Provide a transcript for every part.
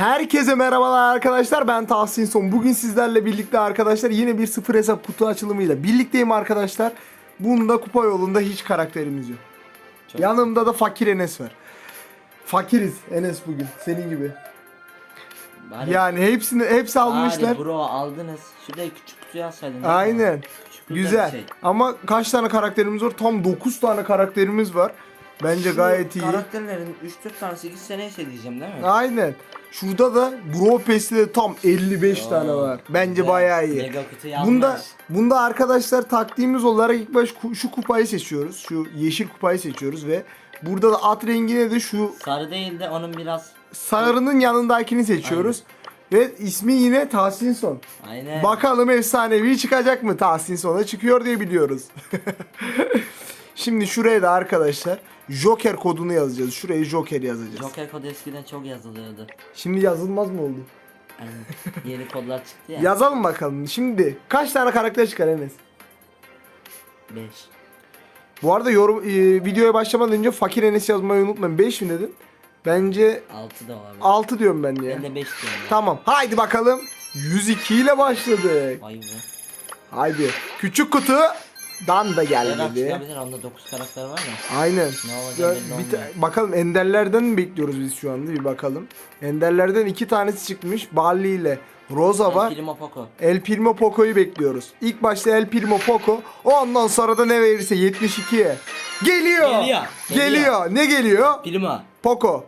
Herkese merhabalar arkadaşlar ben Tahsin Son. Bugün sizlerle birlikte arkadaşlar yine bir sıfır hesap kutu açılımıyla birlikteyim arkadaşlar. Bunda kupa yolunda hiç karakterimiz yok. Çok- Yanımda da fakir Enes var. Fakiriz Enes bugün senin gibi. Bari, Yani hepsini hepsi almışlar. Bari bro aldınız. Şuraya küçük kutuya alsaydın. Aynen. Küçük Güzel. şey. Ama kaç tane karakterimiz var? Tam 9 tane karakterimiz var. Bence Şu gayet iyi. Karakterlerin 3-4 tanesi 2 sene diyeceğim değil mi? Aynen. Şurada da Bro Pass'te de tam 55 tane Oo, var. Bence güzel. bayağı iyi. Mega kutu yanlış. Bunda bunda arkadaşlar taktiğimiz olarak ilk baş şu kupayı seçiyoruz. Şu yeşil kupayı seçiyoruz ve burada da at rengine de şu Sarı değil de onun biraz... sarının yanındakini seçiyoruz. Ve ismi yine Tahsin Son. Aynen. Bakalım efsanevi çıkacak mı? Tahsin Son'a çıkıyor diye biliyoruz. Şimdi şuraya da arkadaşlar Joker kodunu yazacağız. Şuraya Joker yazacağız. Joker kodu eskiden çok yazılıyordu. Şimdi yazılmaz mı oldu? Aynen. Yeni kodlar çıktı ya. Yazalım bakalım. Şimdi kaç tane karakter çıkar Enes? 5. Bu arada yorum, e, videoya başlamadan önce fakir Enes yazmayı unutmayın. 5 mi dedin? Bence 6 da olabilir. 6 diyorum ben ya. Ben de 5 diyorum ya. Tamam. Haydi bakalım. 102 ile başladık. Vay be. Haydi. Küçük kutu dan da Neden gelmedi. çıkabilir? Onda 9 karakter var ya. Aynen. Ne olacak Ya, belli bir olmuyor. ta- bakalım Enderlerden mi bekliyoruz biz şu anda bir bakalım. Enderlerden iki tanesi çıkmış. Barley ile Rosa var. Primo Poco. El Primo Poco'yu bekliyoruz. İlk başta El Primo Poco. O ondan sonra da ne verirse 72'ye. Geliyor. Geliyor, Geliyor. geliyor. Ne geliyor? Primo. Poco.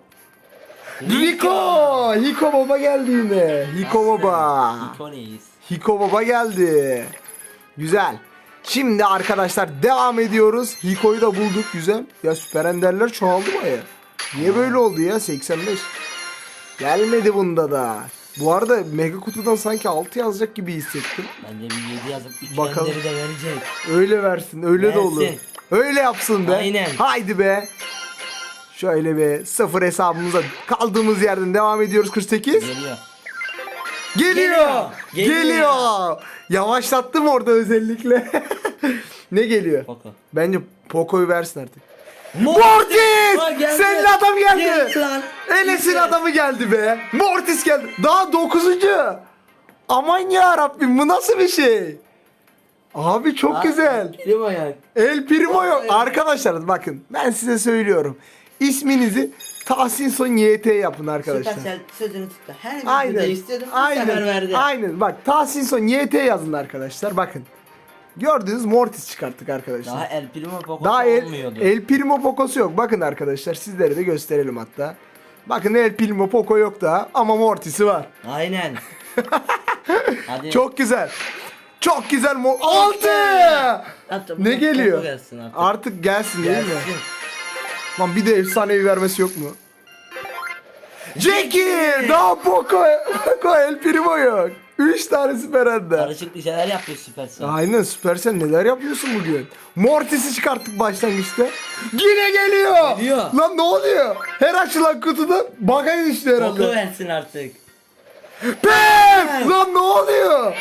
Rico. Hiko Baba geldi yine. Hiko Baba. İkoniyiz. Hiko Baba geldi. Güzel. Şimdi arkadaşlar devam ediyoruz. Hiko'yu da bulduk güzel. Ya süper enderler çoğaldı baya. Niye böyle oldu ya 85? Gelmedi bunda da. Bu arada mega kutudan sanki 6 yazacak gibi hissettim. Bence bir 7 yazıp 3 Bakalım. enderi de verecek. Öyle versin öyle de Versin. olur. Öyle yapsın be. Aynen. Haydi be. Şöyle be sıfır hesabımıza kaldığımız yerden devam ediyoruz 48. Geliyor. Geliyor. Geliyor. Geliyor. Yavaşlattım orada özellikle. ne geliyor? Poco. Bence Poco'yu versin artık. Mortis! Geldi. Senin adam geldi. Geldi lan. Enes'in adamı geldi be. Mortis geldi. Daha dokuzuncu. Aman ya Rabbim bu nasıl bir şey? Abi çok güzel. Primo ya. El Primo yok. Arkadaşlar bakın ben size söylüyorum. İsminizi Tahsin Son YT yapın arkadaşlar. Süpersel sözünü tuttu. Her videoda Aynen. istiyordum. Sefer Aynen. verdi. Aynen. Bak Tahsin Son YT yazın arkadaşlar. Bakın. Gördünüz Mortis çıkarttık arkadaşlar. Daha El Primo Poco Daha el, olmuyordu. el Primo Poco'su yok. Bakın arkadaşlar sizlere de gösterelim hatta. Bakın El Primo Poco yok daha ama Mortis'i var. Aynen. Hadi. Çok güzel. Çok güzel. Mo- Altı. Hatta Ne geliyor? Gelsin artık. Artık gelsin değil mi? Gelsin. Lan bir de efsanevi vermesi yok mu? Jackie! Daha Poco, Poco El Primo yok. 3 tane süper ender. Karışık şeyler yapıyor Süpersel. Aynen Süpersen neler yapıyorsun bugün? Mortis'i çıkarttık başlangıçta. Yine geliyor. Geliyor. Lan ne oluyor? Her açılan kutuda bagaj düştü herhalde. versin artık. Pep! Lan ne oluyor?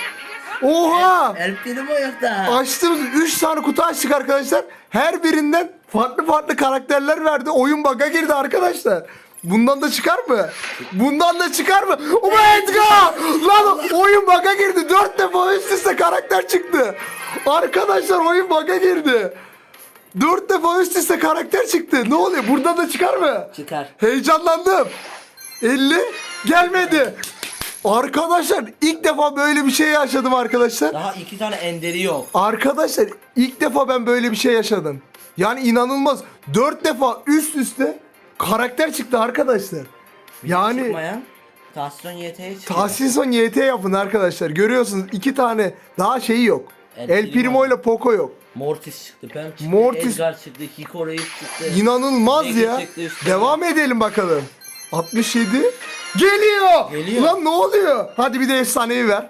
Oha! El Primo yok daha. Açtığımız 3 tane kutu açtık arkadaşlar. Her birinden farklı farklı karakterler verdi. Oyun baga girdi arkadaşlar. Bundan da çıkar mı? Bundan da çıkar mı? Edgar! Lan oyun baga girdi. 4 defa üst üste karakter çıktı. Arkadaşlar oyun baga girdi. 4 defa üst üste karakter çıktı. Ne oluyor? Buradan da çıkar mı? Çıkar. Heyecanlandım. 50 gelmedi. Arkadaşlar ilk defa böyle bir şey yaşadım arkadaşlar. Daha iki tane enderi yok. Arkadaşlar ilk defa ben böyle bir şey yaşadım. Yani inanılmaz. Dört defa üst üste karakter çıktı arkadaşlar. Yani Çıkmayan. Tahsin YT'ye Son YT yapın arkadaşlar. Görüyorsunuz iki tane daha şeyi yok. El El Primo. İle Poco yok. Mortis çıktı, Pem çıktı, Mortis- Edgar çıktı, Hiko Reis çıktı. İnanılmaz Zeki ya. çıktı. Devam edelim bakalım. 67 geliyor. Geliyor. Lan ne oluyor? Hadi bir de efsaneyi ver.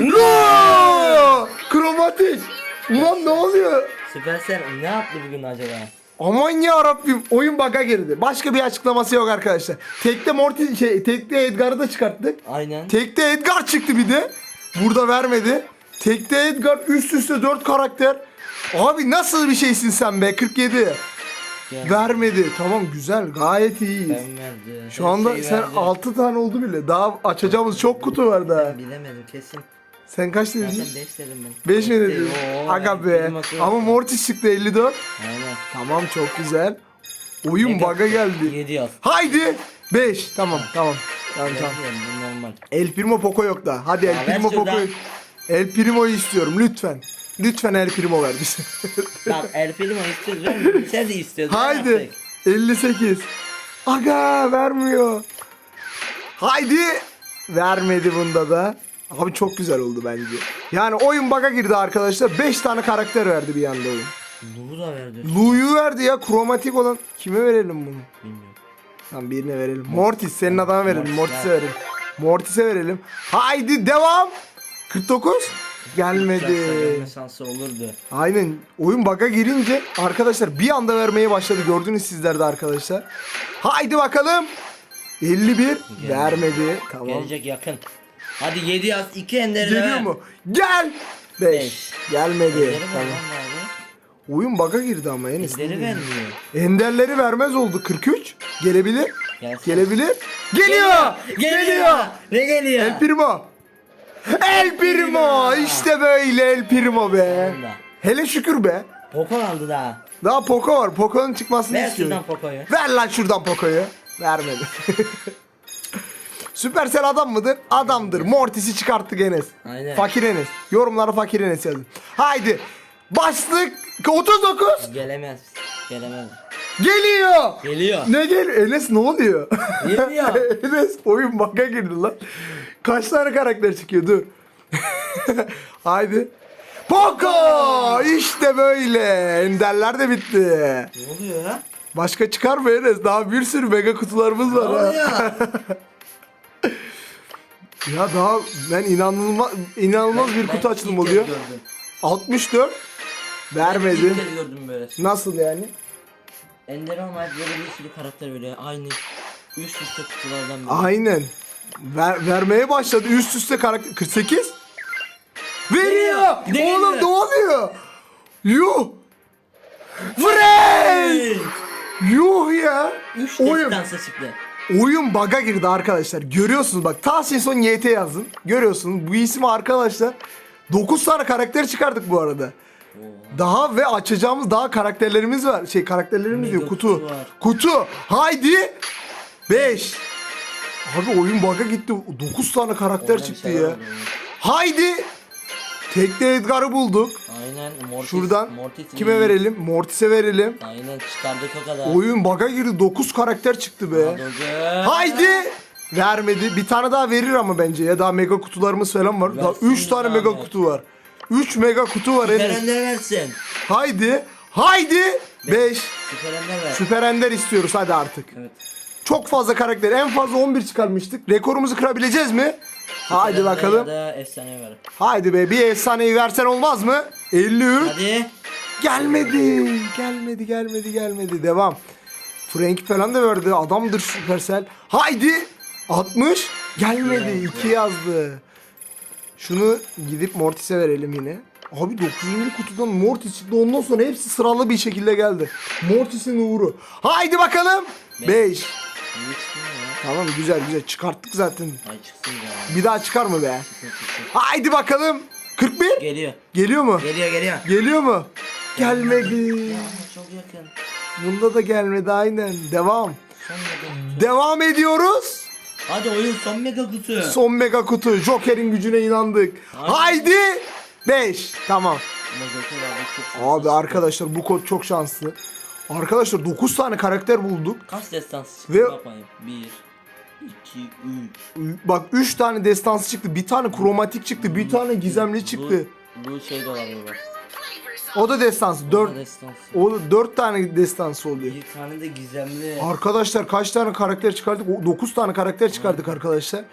No! Kromatik. Ulan ne oluyor? Süpersel ne yaptı bugün acaba? Aman ya Rabbim oyun bug'a girdi. Başka bir açıklaması yok arkadaşlar. Tekte Morty şey tekte Edgar'ı da çıkarttık. Aynen. Tekte Edgar çıktı bir de. Burada vermedi. Tekte Edgar üst üste 4 karakter. Abi nasıl bir şeysin sen be 47. Gel. Vermedi. Tamam güzel. Gayet iyiyiz. Ben verdi. Şu anda Şey sen verdi. 6 tane oldu bile. Daha açacağımız çok kutu var daha. Ben bilemedim kesin. Sen kaç dedin? Zaten 5 dedim ben. 5 mi dedin? Oo, Aga be. dedim. Ama Mortis çıktı 54. Aynen. Tamam çok güzel. Oyun bug'a geldi. 7 yaz. Haydi. 5. Tamam tamam. Tamam tamam. Bu normal. El Primo Poco yok da. Hadi El ver Primo şuradan. Poco'yu. El Primo'yu istiyorum lütfen. Lütfen El Primo ver bize. Bak El Primo istiyoruz mi? Sen de istiyordun. ne Haydi. yaptık? 58. Aga vermiyor. Haydi. Vermedi bunda da. Abi çok güzel oldu bence. Yani oyun bug'a girdi arkadaşlar. 5 tane karakter verdi bir anda oyun. Luğu da verdi. Lu'yu verdi ya kromatik olan. Kime verelim bunu? Bilmiyorum. Tamam birine verelim. Mortis senin adama verelim. Mortis, Mortis'e ver. verelim. Mortis'e verelim. Haydi devam. 49. Gelmedi. Gelme şansı olurdu. Aynen. Oyun bug'a girince arkadaşlar bir anda vermeye başladı. Gördünüz sizler de arkadaşlar. Haydi bakalım. 51 vermedi. Tamam. Gelecek yakın. Hadi 7 yaz 2 enderine Geliyor ver. mu? Gel. 5. Beş. Gelmedi. Ender'i ver Tamam. lan bari. Oyun bug'a girdi ama Enes. Ender'i vermiyor. Enderleri vermez oldu. 43. Gelebilir. Gelsin. Gelebilir. Geliyor. Geliyor. Ne geliyor? El Primo. El Primo. İşte böyle El Primo be. Sonunda. Hele şükür be. Poco aldı daha. Daha Poco var. Poco'nun çıkmasını Ver istiyorum. şuradan Poco'yu. Ver lan şuradan Poco'yu. Vermedi. Süpersel adam mıdır? Adamdır. Mortis'i çıkarttık Enes. Aynen. Fakir Enes. Yorumlara fakir Enes yazın. Haydi. Başlık 39. Gelemez. Gelemez. Geliyor. Geliyor. Ne gel? Enes ne oluyor? Geliyor. Enes oyun baka girdi lan. Kaç tane karakter çıkıyor dur. Haydi. Poco! İşte böyle. Enderler de bitti. Ne oluyor ya? Başka çıkar mı Enes? Daha bir sürü mega kutularımız Ne var ha. oluyor? Ya daha ben inanılmaz inanılmaz bir kutu kez oluyor. gördüm. 64 vermedi. İlk kez gördüm böyle. Nasıl yani? Ender olmayıp böyle bir sürü karakter veriyor. Aynı üst üste kutulardan biri. Aynen. Ver, vermeye başladı. Üst üste karakter 48. Veriyor. Değil Oğlum mi? ne oluyor? Yuh. Frank. Yuh ya. 3 Oyun, destansı çıktı. Oyun bug'a girdi arkadaşlar. Görüyorsunuz bak. Tahsin son YT yazın. Görüyorsunuz. Bu ismi arkadaşlar. 9 tane karakter çıkardık bu arada. Daha ve açacağımız daha karakterlerimiz var. Şey karakterlerimiz diyor kutu. kutu. Haydi. 5. Abi oyun bug'a gitti. 9 tane karakter çıktı ya. Haydi. Tekte Edgar'ı bulduk. Aynen Mortis. Şuradan Mortis kime iyi. verelim? Mortis'e verelim. Aynen çıkardık o kadar. Oyun bug'a girdi. 9 karakter çıktı be. Hadi. Haydi. Vermedi. Bir tane daha verir ama bence ya. Daha mega kutularımız falan var. Daha Versin 3 tane bir mega kutu var. 3 mega kutu var Süper. Ender versin. Haydi. Haydi. 5. Süper Ender ver. Süper Ender istiyoruz hadi artık. Evet. Çok fazla karakter. En fazla 11 çıkarmıştık. Rekorumuzu kırabileceğiz mi? Haydi Süper Ender bakalım. Ya da efsane ver. Haydi be bir efsaneyi versen olmaz mı? 53. Hadi. Gelmedi. Gelmedi gelmedi gelmedi. Devam. Frank falan da verdi. Adamdır Supercell. Haydi. 60. Gelmedi. 2 yazdı. Şunu gidip Mortis'e verelim yine. Abi 9. kutudan Mortis çıktı. Ondan sonra hepsi sıralı bir şekilde geldi. Mortis'in uğru. Haydi bakalım. 5. İyi çıkmıyor ya. Tamam güzel güzel çıkarttık zaten. Ay çıksın ya. Bir daha çıkar mı be? Çıksın çıksın. Haydi bakalım. 41. Geliyor. Geliyor mu? Geliyor geliyor. Geliyor mu? Gelmedi. Ya çok yakın. Bunda da gelmedi aynen. Devam. Son mega kutu. Devam ediyoruz. Hadi oyun son mega kutu. Son mega kutu. Joker'in gücüne inandık. Haydi. 5. Tamam. Ama Joker abi çok şanslı. Abi arkadaşlar bu kod çok şanslı. Arkadaşlar 9 tane karakter bulduk. Kaç destansı çıktı Ve- bakayım. 1 2 3 Bak 3 tane destansı çıktı. Bir tane kromatik çıktı. Bir tane gizemli çıktı. Bu, bu şey de olabilir bak. O da destansı. 4 Destansı. o 4 tane destansı oluyor. Bir tane de gizemli. Arkadaşlar kaç tane karakter çıkardık? 9 tane karakter çıkardık arkadaşlar.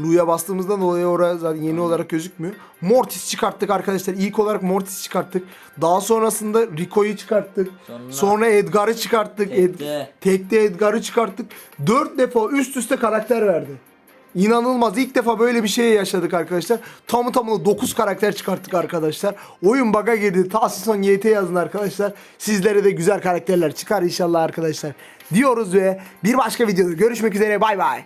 Lu'ya bastığımızdan dolayı oraya zaten yeni olarak gözükmüyor. Mortis çıkarttık arkadaşlar. İlk olarak Mortis çıkarttık. Daha sonrasında Rico'yu çıkarttık. Sonra- Sonra Edgar'ı çıkarttık. Ed- Tekte. Tekte Edgar'ı çıkarttık. 4 defa üst üste karakter verdi. İnanılmaz. İlk defa böyle bir şey yaşadık arkadaşlar. Tamı tamına 9 karakter çıkarttık arkadaşlar. Oyun bug'a girdi. Tahsison YT yazın arkadaşlar. Sizlere de güzel karakterler çıkar inşallah arkadaşlar. Diyoruz ve bir başka videoda görüşmek üzere. Bay bay.